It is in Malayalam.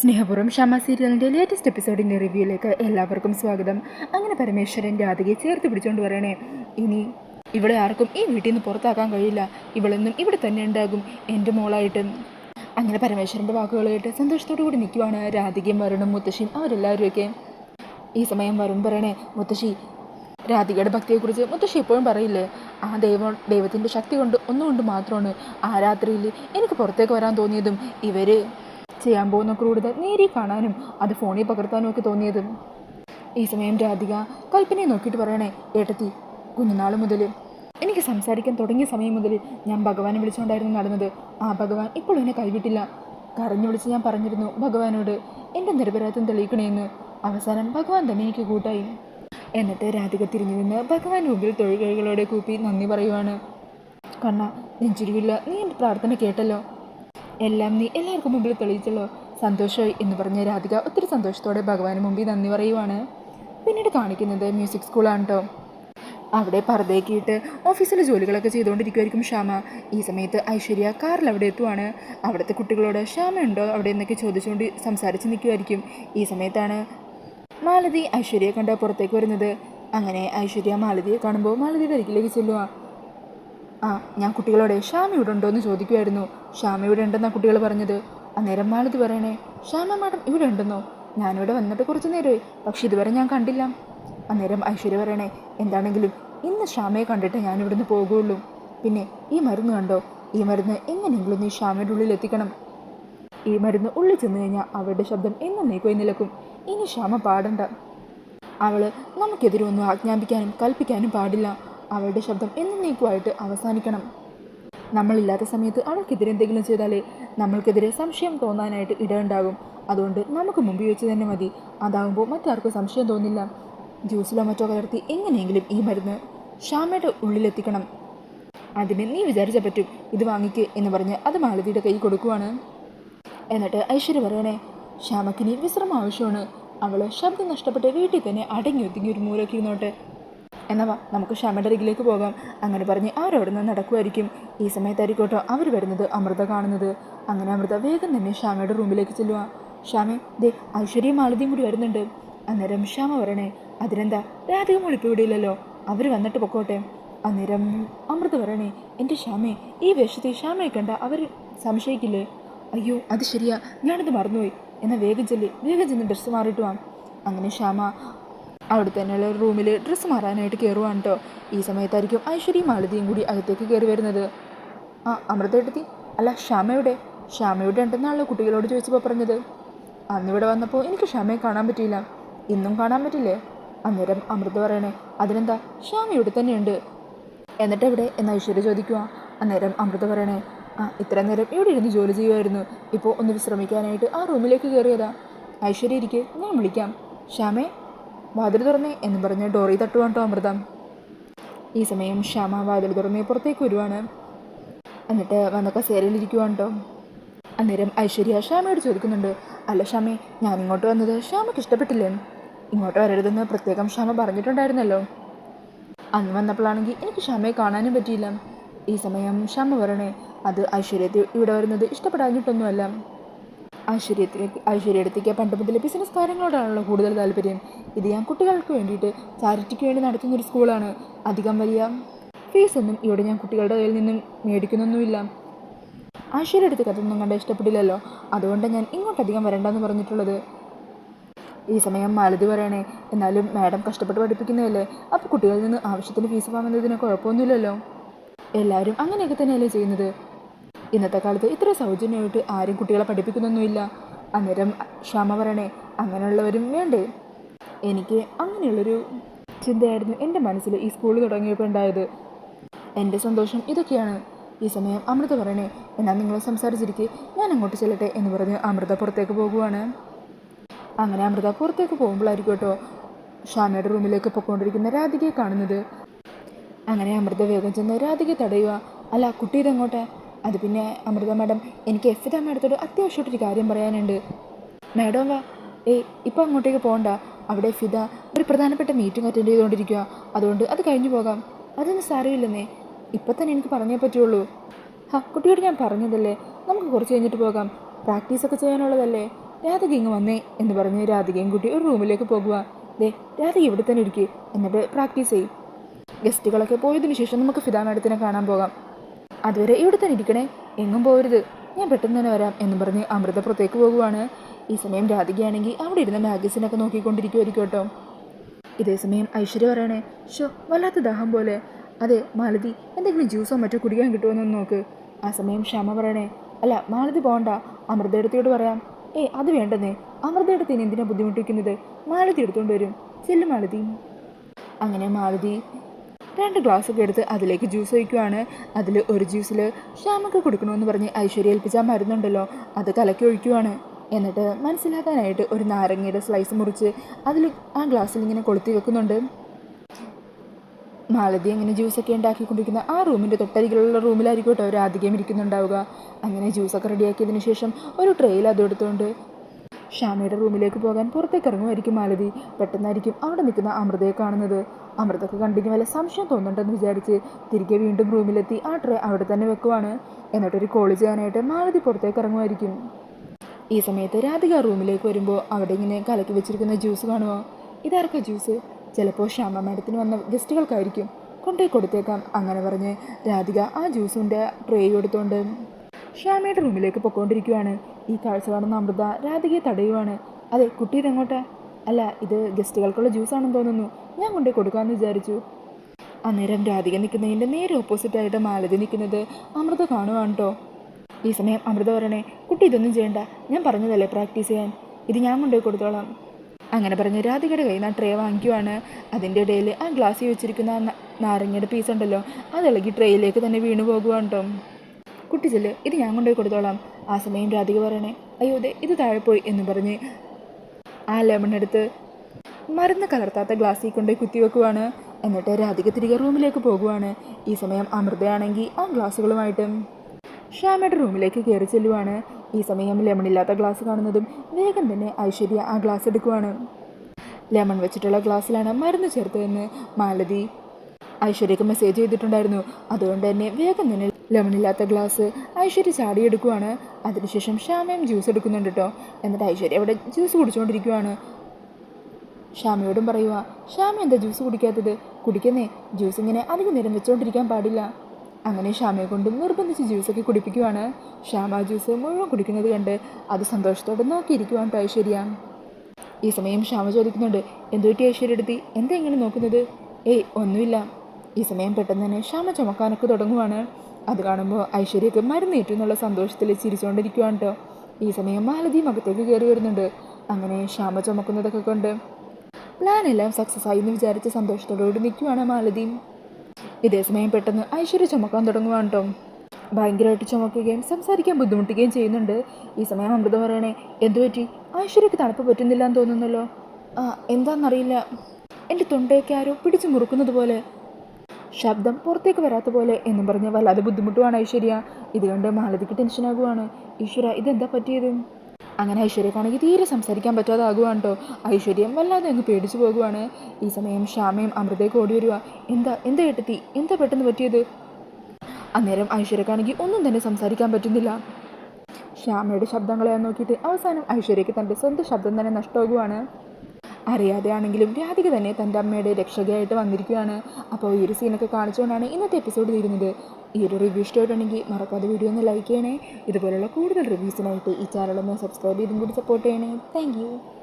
സ്നേഹപൂർവം ഷമ സീരിയലിന്റെ ലേറ്റസ്റ്റ് എപ്പിസോഡിന്റെ റിവ്യൂയിലേക്ക് എല്ലാവർക്കും സ്വാഗതം. അങ്ങനെ പരമേശ്വരൻ രാധികയെ ചേർത്ത് പിടിച്ചുകൊണ്ട് പറയണേ ഇനി ഇവിടെ ആർക്കും ഈ വീട്ടിൽ നിന്ന് പുറത്താക്കാൻ കഴിയില്ല. ഇവളെന്നും ഇവിടെ തന്നെ ഉണ്ടാകും. എന്റെ മോളായിട്ട്. അങ്ങനെ പരമേശ്വരന്റെ വാക്കുകൾ കേട്ട് സന്തോഷത്തോടു കൂടി നിൽക്കുവാണ് രാധികയും വരുണും മുത്തശ്ശിയും അവരെല്ലാവരുമൊക്കെ. ഈ സമയം വരുൺ പറയണേ മുത്തശ്ശി രാധികയുടെ ഭക്തിയെക്കുറിച്ച് മുത്തശ്ശി എപ്പോഴും പറയില്ലേ? ആ ദൈവ ദൈവത്തിന്റെ ശക്തി കൊണ്ട് ഒന്നുകൊണ്ട് മാത്രമാണ് ആ രാത്രിയിൽ എനിക്ക് പുറത്തേക്ക് വരാൻ തോന്നിയതും. ഇവർ ചെയ്യാൻ പോകുന്ന ക്രൂരത നേരി കാണാനും അത് ഫോണിൽ പകർത്താനും ഒക്കെ തോന്നിയത്. ഈ സമയം രാധിക കൽപ്പനയെ നോക്കിയിട്ട് പറയണേ ഏട്ടത്തി കുഞ്ഞുനാൾ മുതൽ എനിക്ക് സംസാരിക്കാൻ തുടങ്ങിയ സമയം മുതൽ ഞാൻ ഭഗവാനെ വിളിച്ചുകൊണ്ടായിരുന്നു നടന്നത്. ആ ഭഗവാൻ ഇപ്പോൾ എന്നെ കൈവിട്ടില്ല. കരഞ്ഞു വിളിച്ച് ഞാൻ പറഞ്ഞിരുന്നു ഭഗവാനോട് എന്റെ നിരപരാധം തെളിയിക്കണേന്ന്. അവസാനം ഭഗവാൻ തന്നെ എനിക്ക് കൂട്ടായി. എന്നിട്ട് രാധിക തിരിഞ്ഞു നിന്ന് ഭഗവാൻ മുമ്പിൽ തൊഴിലുകളോടെ കൂപ്പി നന്ദി പറയുവാണ്. കണ്ണ നെഞ്ചിരിവില്ല. നീ എന്റെ പ്രാർത്ഥന കേട്ടല്ലോ. എല്ലാം നീ എല്ലാവർക്കും മുമ്പിൽ തെളിയിച്ചല്ലോ. സന്തോഷമായി എന്ന് പറഞ്ഞ രാധിക ഒത്തിരി സന്തോഷത്തോടെ ഭഗവാന് മുമ്പിൽ നന്ദി പറയുവാണ്. പിന്നീട് കാണിക്കുന്നത് മ്യൂസിക് സ്കൂളാണ് കേട്ടോ അവിടെ പറതേക്കിയിട്ട് ഓഫീസിലെ ജോലികളൊക്കെ ചെയ്തുകൊണ്ടിരിക്കുമായിരിക്കും ശ്യാമ. ഈ സമയത്ത് ഐശ്വര്യ കാറിൽ അവിടെ എത്തുവാണ്. അവിടുത്തെ കുട്ടികളോട് ശ്യാമ ഉണ്ടോ? അവിടെ എന്നൊക്കെ ചോദിച്ചുകൊണ്ട് സംസാരിച്ച് നിൽക്കുമായിരിക്കും ഈ സമയത്താണ് മാലതി ഐശ്വര്യ കണ്ട പുറത്തേക്ക് വരുന്നത്. അങ്ങനെ ഐശ്വര്യ മാലതിയെ കാണുമ്പോൾ മാലതിയുടെ അരികിലേക്ക് ചെല്ലുക ആ ഞാൻ കുട്ടികളോടെ ശ്യാമ ഇവിടെ ഉണ്ടോ എന്ന് ചോദിക്കുമായിരുന്നു ശ്യാമ ഇവിടെ ഉണ്ടെന്നാണ് കുട്ടികൾ പറഞ്ഞത്. അന്നേരം മാലതി പറയണേ ശ്യാമ മാഡം ഇവിടെ ഉണ്ടെന്നോ? ഞാനിവിടെ വന്നിട്ട് കുറച്ച് നേരമായി. പക്ഷെ ഇതുവരെ ഞാൻ കണ്ടില്ല. അന്നേരം ഐശ്വര്യ പറയണേ എന്താണെങ്കിലും ഇന്ന് ശ്യാമയെ കണ്ടിട്ട് ഞാൻ ഇവിടുന്ന് പോകുള്ളൂ. പിന്നെ ഈ മരുന്ന് കണ്ടോ? ഈ മരുന്ന് എങ്ങനെയെങ്കിലും നീ ശ്യാമയുടെ ഉള്ളിൽ എത്തിക്കണം. ഈ മരുന്ന് ഉള്ളിൽ ചെന്ന് കഴിഞ്ഞാൽ അവളുടെ ശബ്ദം എന്നും എന്നേക്കുമായി നിലക്കും. ഇനി ശ്യാമ പാടണ്ട. അവൾ നമുക്കെതിരെ ഒന്നും ആജ്ഞാപിക്കാനും കൽപ്പിക്കാനും പാടില്ല. അവളുടെ ശബ്ദം എന്നേക്കുമായിട്ട് അവസാനിക്കണം. നമ്മളില്ലാത്ത സമയത്ത് അവൾക്കെതിരെ എന്തെങ്കിലും ചെയ്താലേ നമ്മൾക്കെതിരെ സംശയം തോന്നാനായിട്ട് ഇടയുണ്ടാകും. അതുകൊണ്ട് നമുക്ക് മുമ്പിൽ വെച്ച് തന്നെ മതി. അതാകുമ്പോൾ മറ്റാർക്കും സംശയം തോന്നില്ല. ജ്യൂസിലോ മറ്റോ കലർത്തി എങ്ങനെയെങ്കിലും ഈ മരുന്ന് ഷാമയുടെ ഉള്ളിലെത്തിക്കണം. അതിന് നീ വിചാരിച്ച പറ്റും. ഇത് വാങ്ങിക്ക് എന്ന് പറഞ്ഞ് അത് മാലതിയുടെ കൈ കൊടുക്കുവാണ്. എന്നിട്ട് ഐശ്വര്യ പറയണേ ശ്യാമക്കിനി വിശ്രമം ആവശ്യമാണ്. അവൾ ശബ്ദം നഷ്ടപ്പെട്ട് വീട്ടിൽ തന്നെ അടങ്ങി ഒതുങ്ങി ഒരു മൂലയ്ക്ക് ഇരുന്നോട്ടെ എന്നാ വാ നമുക്ക് അരികിലേക്ക് പോകാം. അങ്ങനെ പറഞ്ഞ് അവരവിടെ നിന്ന് നടക്കുമായിരിക്കും ഈ സമയത്തായിരിക്കോട്ടോ അവർ വരുന്നത് അമൃത കാണുന്നത്. അങ്ങനെ അമൃത വേഗം തന്നെ ശ്യാമയുടെ റൂമിലേക്ക് ചെല്ലുക ശ്യാമേ ദേ ഐശ്വര്യയും മാലതിയും കൂടി വരുന്നുണ്ട്. അന്നേരം ശ്യാമ പറയണേ അതിനെന്താ? രാധിക മോളിപ്പോൾ ഇവിടെ ഇല്ലല്ലോ. അവർ വന്നിട്ട് പൊക്കോട്ടെ. അന്നേരം അമൃത പറയണേ എന്റെ ശ്യാമേ ഈ വേഷത്തിൽ ശ്യാമയെ കണ്ട അവർ സംശയിക്കില്ലേ? അയ്യോ അത് ശരിയാ. ഞാനത് മറന്നുപോയി. എന്നാൽ വേഗം ചെല്ലി. വേഗം ചെന്ന് ഡ്രസ്സ് മാറിയിട്ട് വാ. അങ്ങനെ ശ്യാമ അവിടെ തന്നെയുള്ള ഒരു റൂമിൽ ഡ്രസ്സ് മാറാനായിട്ട് കയറുവാണ് കേട്ടോ ഈ സമയത്തായിരിക്കും ഐശ്വര്യയും മാലതിയും കൂടി അകത്തേക്ക് കയറി വരുന്നത്. ആ അമൃത എടുത്തി അല്ല ശ്യാമയുടെ. ശ്യാമയുടെ ഉണ്ടെന്നാണല്ലോ കുട്ടികളോട് ചോദിച്ചപ്പോൾ പറഞ്ഞത്. അന്നിവിടെ വന്നപ്പോൾ എനിക്ക് ശ്യാമയെ കാണാൻ പറ്റിയില്ല. ഇന്നും കാണാൻ പറ്റില്ലേ? അന്നേരം അമൃത പറയണേ അതിനെന്താ? ശ്യാമ ഇവിടെ തന്നെയുണ്ട്. എന്നിട്ട് എവിടെ എന്ന് ഐശ്വര്യ ചോദിക്കുക അന്നേരം അമൃത പറയണേ ആ ഇത്ര നേരം ഇവിടെ ഇരുന്ന് ജോലി ചെയ്യുമായിരുന്നു ഇപ്പോൾ ഒന്ന് വിശ്രമിക്കാനായിട്ട് ആ റൂമിലേക്ക് കയറിയതാ ഐശ്വര്യ ഇരിക്കെ ഞാൻ വിളിക്കാം. ശ്യാമേ വാതിൽ തുറന്നേ എന്ന് പറഞ്ഞ് ഡോറി തട്ടുവാട്ടോ അമൃതം. ഈ സമയം ശ്യാമ വാതിൽ തുറന്നേ പുറത്തേക്ക് വരുവാണ്. എന്നിട്ട് വന്ന കസേരയിലിരിക്കുവാണ് കേട്ടോ അന്നേരം ഐശ്വര്യ ശ്യാമയോട് ചോദിക്കുന്നുണ്ട് അല്ല ശ്യാമേ ഞാൻ ഇങ്ങോട്ട് വന്നത് ശ്യാമയ്ക്ക് ഇഷ്ടപ്പെട്ടില്ലേ? ഇങ്ങോട്ട് വരരുതെന്ന് പ്രത്യേകം ശ്യാമ പറഞ്ഞിട്ടുണ്ടായിരുന്നല്ലോ. അന്ന് വന്നപ്പോഴാണെങ്കിൽ എനിക്ക് ശ്യാമയെ കാണാനും പറ്റിയില്ല. ഈ സമയം ശ്യാമ പറയണേ അത് ഐശ്വര്യത്തെ ഇവിടെ വരുന്നത് ഇഷ്ടപ്പെടാഞ്ഞിട്ടൊന്നുമല്ല. ഐശ്വര്യത്തിലേക്ക് ഐശ്വര്യടുത്തേക്ക് പണ്ട് മുതൽ ബിസിനസ് കാര്യങ്ങളോടാണല്ലോ കൂടുതൽ താല്പര്യം. ഇത് ഞാൻ കുട്ടികൾക്ക് വേണ്ടിയിട്ട് ചാരിറ്റിക്ക് വേണ്ടി നടത്തുന്ന ഒരു സ്കൂളാണ് അധികം വലിയ ഫീസൊന്നും ഇവിടെ ഞാൻ കുട്ടികളുടെ കയ്യിൽ നിന്നും മേടിക്കുന്നൊന്നുമില്ല. ഐശ്വര്യ അടുത്ത് കഥയൊന്നും കണ്ട ഇഷ്ടപ്പെട്ടില്ലല്ലോ. അതുകൊണ്ട് ഞാൻ ഇങ്ങോട്ടധികം വരണ്ടെന്ന് പറഞ്ഞിട്ടുള്ളത്. ഈ സമയം മാലതി പറയണേ എന്നാലും മാഡം കഷ്ടപ്പെട്ട് പഠിപ്പിക്കുന്നതല്ലേ? അപ്പോൾ കുട്ടികളിൽ നിന്ന് ആവശ്യത്തിന് ഫീസ് വാങ്ങുന്നതിന് കുഴപ്പമൊന്നുമില്ലല്ലോ. എല്ലാവരും അങ്ങനെയൊക്കെ തന്നെയല്ലേ ചെയ്യുന്നത്. ഇന്നത്തെ കാലത്ത് ഇത്ര സൗജന്യമായിട്ട് ആരും കുട്ടികളെ പഠിപ്പിക്കുന്നൊന്നുമില്ല. അന്നേരം ക്ഷമ പറയണേ അങ്ങനെയുള്ളവരും വേണ്ടേ? എനിക്ക് അങ്ങനെയുള്ളൊരു ചിന്തയായിരുന്നു എന്റെ മനസ്സിൽ ഈ സ്കൂൾ തുടങ്ങിയപ്പോൾ ഉണ്ടായത്. എന്റെ സന്തോഷം ഇതൊക്കെയാണ്. ഈ സമയം അമൃത പറയണേ എന്നാൽ നിങ്ങൾ സംസാരിച്ചിരിക്കെ. ഞാൻ അങ്ങോട്ട് ചെല്ലട്ടെ എന്ന് പറഞ്ഞ് അമൃത പുറത്തേക്ക് പോകുവാണ്. അങ്ങനെ അമൃത പുറത്തേക്ക് പോകുമ്പോഴായിരിക്കും കേട്ടോ ഷാമയുടെ റൂമിലേക്ക് പൊയ്ക്കൊണ്ടിരിക്കുന്ന രാധികയെ കാണുന്നത്. അങ്ങനെ അമൃത വേഗം ചെന്ന് രാധികയെ തടയുക അല്ല കുട്ടി അത് പിന്നെ അമൃത മാഡം എനിക്ക് എഫ് മാഡത്തോട് അത്യാവശ്യമായിട്ടൊരു കാര്യം പറയാനുണ്ട്. മാഡം വാ. ഏയ് ഇപ്പം അങ്ങോട്ടേക്ക് പോകണ്ട. അവിടെ ഫിദ ഒരു പ്രധാനപ്പെട്ട മീറ്റിംഗ് അറ്റൻഡ് ചെയ്തുകൊണ്ടിരിക്കുക അതുകൊണ്ട് അത് കഴിഞ്ഞു പോകാം. അതൊന്നും സാരമില്ലെന്നേ. ഇപ്പം തന്നെ എനിക്ക് പറഞ്ഞേ പറ്റുള്ളൂ. ഹാ കുട്ടിയോട് ഞാൻ പറഞ്ഞതല്ലേ? നമുക്ക് കുറച്ച് കഴിഞ്ഞിട്ട് പോകാം. പ്രാക്ടീസൊക്കെ ചെയ്യാനുള്ളതല്ലേ? രാധിക ഇങ്ങ് വന്നേ എന്ന് പറഞ്ഞ് രാധികയും കുട്ടി ഒരു റൂമിലേക്ക് പോകുക ദേ രാധിക ഇവിടെ തന്നെ ഇരിക്കുക എന്നിട്ട് പ്രാക്ടീസ് ചെയ്യും. ഗസ്റ്റുകളൊക്കെ പോയതിനു ശേഷം നമുക്ക് ഫിദാ മാഡത്തിനെ കാണാൻ പോകാം. അതുവരെ ഇവിടെ തന്നെ ഇരിക്കണേ. എങ്ങും പോരുത് ഞാൻ പെട്ടെന്ന് തന്നെ വരാം എന്ന് പറഞ്ഞ് അമൃത പുറത്തേക്ക് പോകുവാണ്. ഈ സമയം രാധികയാണെങ്കിൽ അവിടെ ഇരുന്ന മാഗസിനൊക്കെ നോക്കിക്കൊണ്ടിരിക്കുമായിരിക്കും കേട്ടോ. ഇതേ സമയം ഐശ്വര്യ പറയണേ ഷോ വല്ലാത്ത ദാഹം പോലെ. അതെ മാലതി എന്തെങ്കിലും ജ്യൂസോ മറ്റോ കുടിക്കാൻ കിട്ടുമോയെന്നൊന്ന് നോക്ക്. ആ സമയം ക്ഷമ പറയണേ അല്ല മാലതി പോകണ്ട അമൃതയെടുത്തിയോട് പറയാം. ഏയ് അത് വേണ്ടെന്നേ. അമൃതയെടുത്തിന് എന്തിനാ ബുദ്ധിമുട്ടിക്കുന്നത്? മാലതി എടുത്തുകൊണ്ട് വരും. ചെല്ലു മാലതി. അങ്ങനെ മാലതി രണ്ട് ഗ്ലാസ്സൊക്കെ എടുത്ത് അതിലേക്ക് ജ്യൂസ് ഒഴിക്കുവാണ്. അതിൽ ഒരു ജ്യൂസിൽ ഷാമൊക്കെ കൊടുക്കണമെന്ന് പറഞ്ഞ് ഐശ്വര്യ ഏൽപ്പിച്ച മരുന്നുണ്ടല്ലോ. അത് കലക്കി ഒഴിക്കുവാണ്. എന്നിട്ട് മനസ്സിലാക്കാനായിട്ട് ഒരു നാരങ്ങയുടെ സ്ലൈസ് മുറിച്ച് അതിൽ ആ ഗ്ലാസ്സിൽ ഇങ്ങനെ കൊളുത്തി വെക്കുന്നുണ്ട്. മാലതി അങ്ങനെ ജ്യൂസൊക്കെ ഉണ്ടാക്കിക്കൊണ്ടിരിക്കുന്ന ആ റൂമിന്റെ തൊട്ടരികിലുള്ള റൂമിലായിരിക്കും കേട്ടോ രാധികയും ഇരിക്കുന്നുണ്ടാവുക. അങ്ങനെ ജ്യൂസൊക്കെ റെഡിയാക്കിയതിന് ശേഷം ഒരു ട്രെയിൽ അത് എടുത്തുകൊണ്ട് ഷാമയുടെ റൂമിലേക്ക് പോകാൻ പുറത്തേക്ക് ഇറങ്ങുമായിരിക്കും മാലതി. പെട്ടെന്നായിരിക്കും അവിടെ നിൽക്കുന്ന അമൃതയെ കാണുന്നത്. അമൃതക്ക് കണ്ടിന് വല്ല സംശയം തോന്നുന്നുണ്ടെന്ന് വിചാരിച്ച് തിരികെ വീണ്ടും റൂമിലെത്തി ആ ട്രേ അവിടെ തന്നെ വെക്കുവാണ്. എന്നിട്ടൊരു കോൾ ചെയ്യാനായിട്ട് മാലതി പുറത്തേക്ക് ഇറങ്ങുമായിരിക്കും. ഈ സമയത്ത് രാധിക റൂമിലേക്ക് വരുമ്പോൾ അവിടെ ഇങ്ങനെ കലക്കി വെച്ചിരിക്കുന്ന ജ്യൂസ് കാണുമോ ഇതാർക്കാ ജ്യൂസ്? ചിലപ്പോൾ ശ്യാമ മാഡത്തിന് വന്ന ഗസ്റ്റുകൾക്കായിരിക്കും. കൊണ്ടുപോയി കൊടുത്തേക്കാം അങ്ങനെ പറഞ്ഞ് രാധിക ആ ജ്യൂസിന്റെ ട്രേ എടുത്തുകൊണ്ട് ശ്യാമയുടെ റൂമിലേക്ക് പൊക്കോണ്ടിരിക്കുകയാണ് ഈ കാഴ്ച കാണുന്ന അമൃത രാധികയെ തടയുവാണ്. അതെ കുട്ടി ഇതെങ്ങോട്ടാ? അല്ല ഇത് ഗസ്റ്റുകൾക്കുള്ള ജ്യൂസാണെന്ന് തോന്നുന്നു. ഞാൻ കൊണ്ടുപോയി കൊടുക്കാമെന്ന് വിചാരിച്ചു. അന്നേരം രാധിക നിൽക്കുന്നതിന്റെ നേരെ ഓപ്പോസിറ്റായിട്ട് മാലതി നിൽക്കുന്നത് അമൃത കാണുവാണ് കേട്ടോ ഈ സമയം അമൃത പറയണേ കുട്ടി ഇതൊന്നും ചെയ്യണ്ട. ഞാൻ പറഞ്ഞതല്ലേ പ്രാക്ടീസ് ചെയ്യാൻ. ഇത് ഞാൻ കൊണ്ടുപോയി കൊടുത്തോളാം. അങ്ങനെ പറഞ്ഞ് രാധികയുടെ കയ്യിൽ നിന്ന് ട്രേ വാങ്ങിക്കുവാണ്. അതിന്റെ ഇടയിൽ ആ ഗ്ലാസ്സിൽ വെച്ചിരിക്കുന്ന നാരങ്ങയുടെ പീസ് ഉണ്ടല്ലോ അത് ഇളകി ട്രേയിലേക്ക് തന്നെ വീണു പോകുവാണ് കേട്ടോ കുട്ടി ചെല്ല് ഇത് ഞാൻ കൊണ്ടുപോയി കൊടുത്തോളാം. ആ സമയം രാധിക പറയണേ അയ്യോ അതെ ഇത് താഴെ പോയി എന്ന് പറഞ്ഞ് ആ ലെമൺ എടുത്ത് മരുന്ന് കലർത്താത്ത ഗ്ലാസ്സിൽ കൊണ്ടുപോയി കുത്തിവെക്കുവാണ് എന്നിട്ട് രാധിക തിരികെ റൂമിലേക്ക് പോകുവാണ്. ഈ സമയം അമൃതയാണെങ്കിൽ ആ ഗ്ലാസ്സുകളുമായിട്ടും ഷാമയുടെ റൂമിലേക്ക് കയറി ചെല്ലുവാണ്. ഈ സമയം ലെമൺ ഇല്ലാത്ത ഗ്ലാസ് കാണുന്നതും വേഗം തന്നെ ഐശ്വര്യ ആ ഗ്ലാസ് എടുക്കുവാണ്. ലെമൺ വെച്ചിട്ടുള്ള ഗ്ലാസ്സിലാണ് മരുന്ന് ചേർത്തതെന്ന് മാലതി ഐശ്വര്യക്ക് മെസ്സേജ് ചെയ്തിട്ടുണ്ടായിരുന്നു. അതുകൊണ്ട് തന്നെ വേഗം തന്നെ ലെമൺ ഇല്ലാത്ത ഗ്ലാസ് ഐശ്വര്യ ചാടിയെടുക്കുവാണ് അതിനുശേഷം ശ്യാമയും ജ്യൂസ് എടുക്കുന്നുണ്ട് കേട്ടോ. എന്നിട്ട് ഐശ്വര്യ അവിടെ ജ്യൂസ് കുടിച്ചുകൊണ്ടിരിക്കുവാണ്. ഷ്യാമയോടും പറയുക ഷാമി എന്താ ജ്യൂസ് കുടിക്കാത്തത്? കുടിക്കുന്നേ ജ്യൂസ് ഇങ്ങനെ അധികം നേരം വെച്ചുകൊണ്ടിരിക്കാൻ പാടില്ല. അങ്ങനെ ഷാമയെ കൊണ്ടും നിർബന്ധിച്ച് ജ്യൂസൊക്കെ കുടിപ്പിക്കുവാണ്. ഷ്യാമ ജ്യൂസ് മുഴുവൻ കുടിക്കുന്നത് കണ്ട് അത് സന്തോഷത്തോടെ നോക്കിയിരിക്കുവാണ് കേട്ടോ ഐശ്വര്യ. ഈ സമയം ഷ്യാമ ചോദിക്കുന്നുണ്ട് എന്തുപറ്റി ഐശ്വര്യ എടുത്തി? എന്താ ഇങ്ങനെ നോക്കുന്നത്? ഏയ് ഒന്നുമില്ല. ഈ സമയം പെട്ടെന്ന് തന്നെ ഷ്യാമ ചുമക്കാനൊക്കെ തുടങ്ങുവാണ്. അത് കാണുമ്പോൾ ഐശ്വര്യക്ക് മരുന്നേറ്റു എന്നുള്ള സന്തോഷത്തിൽ ചിരിച്ചുകൊണ്ടിരിക്കുവാണ് കേട്ടോ ഈ സമയം മാലതി മകത്തേക്ക് കയറി വരുന്നുണ്ട്. അങ്ങനെ ഷ്യാമ ചുമക്കുന്നതൊക്കെ കൊണ്ട് പ്ലാൻ എല്ലാം സക്സസ് ആയി എന്ന് വിചാരിച്ച സന്തോഷത്തോടുകൂടി നിൽക്കുവാണ് മാലതി. ഇതേ സമയം പെട്ടെന്ന് ഐശ്വര്യ ചുമക്കാൻ തുടങ്ങുവാണ് കേട്ടോ ഭയങ്കരമായിട്ട് ചുമക്കുകയും സംസാരിക്കാൻ ബുദ്ധിമുട്ടുകയും ചെയ്യുന്നുണ്ട്. ഈ സമയം അമൃത പറയണേ എന്തു പറ്റി? ഐശ്വര്യക്ക് തണുപ്പ് പറ്റുന്നില്ല എന്ന് തോന്നുന്നല്ലോ. ആ എന്താണെന്നറിയില്ല എന്റെ തൊണ്ടയൊക്കെ ആരോ പിടിച്ചു മുറുക്കുന്നത് പോലെ. ശബ്ദം പുറത്തേക്ക് വരാത്ത പോലെ എന്നും പറഞ്ഞ് വല്ലാതെ ബുദ്ധിമുട്ടുമാണ് ഐശ്വര്യ. ഇതുകൊണ്ട് മാലതിക്ക് ടെൻഷനാകുവാണ് ഈശ്വര ഇതെന്താ പറ്റിയത്? അങ്ങനെ ഐശ്വര്യക്കാണെങ്കിൽ തീരെ സംസാരിക്കാൻ പറ്റാതാകുവാണ് കേട്ടോ ഐശ്വര്യം വല്ലാതെ അങ്ങ് പേടിച്ചു പോകുവാണ്. ഈ സമയം ശ്യാമയും അമൃതയൊക്കെ ഓടി വരുക എന്താ എന്താ ഏട്ടത്തി? എന്താ പെട്ടെന്ന് പറ്റിയത്? അന്നേരം ഐശ്വര്യക്കാണെങ്കിൽ ഒന്നും തന്നെ സംസാരിക്കാൻ പറ്റുന്നില്ല. ശ്യാമയുടെ ശബ്ദങ്ങളെ നോക്കിയിട്ട് അവസാനം ഐശ്വര്യയ്ക്ക് തന്റെ സ്വന്തം ശബ്ദം തന്നെ നഷ്ടമാകുവാണ്. അറിയാതെ ആണെങ്കിലും രാധിക തന്നെ തന്റെ അമ്മയുടെ രക്ഷകയായിട്ട് വന്നിരിക്കുകയാണ്. അപ്പോൾ ഈ ഒരു സീനൊക്കെ കാണിച്ചുകൊണ്ടാണ് ഇന്നത്തെ എപ്പിസോഡ് തീരുന്നത്. ഈ ഒരു റിവ്യൂ ഇഷ്ടമായിട്ടുണ്ടെങ്കിൽ മറക്കാതെ വീഡിയോ ഒന്ന് ലൈക്ക് ചെയ്യണേ. ഇതുപോലുള്ള കൂടുതൽ റിവ്യൂസിനായിട്ട് ഈ ചാനൽ ഒന്ന് സബ്സ്ക്രൈബ് ചെയ്തും കൂടി സപ്പോർട്ട് ചെയ്യണേ. താങ്ക്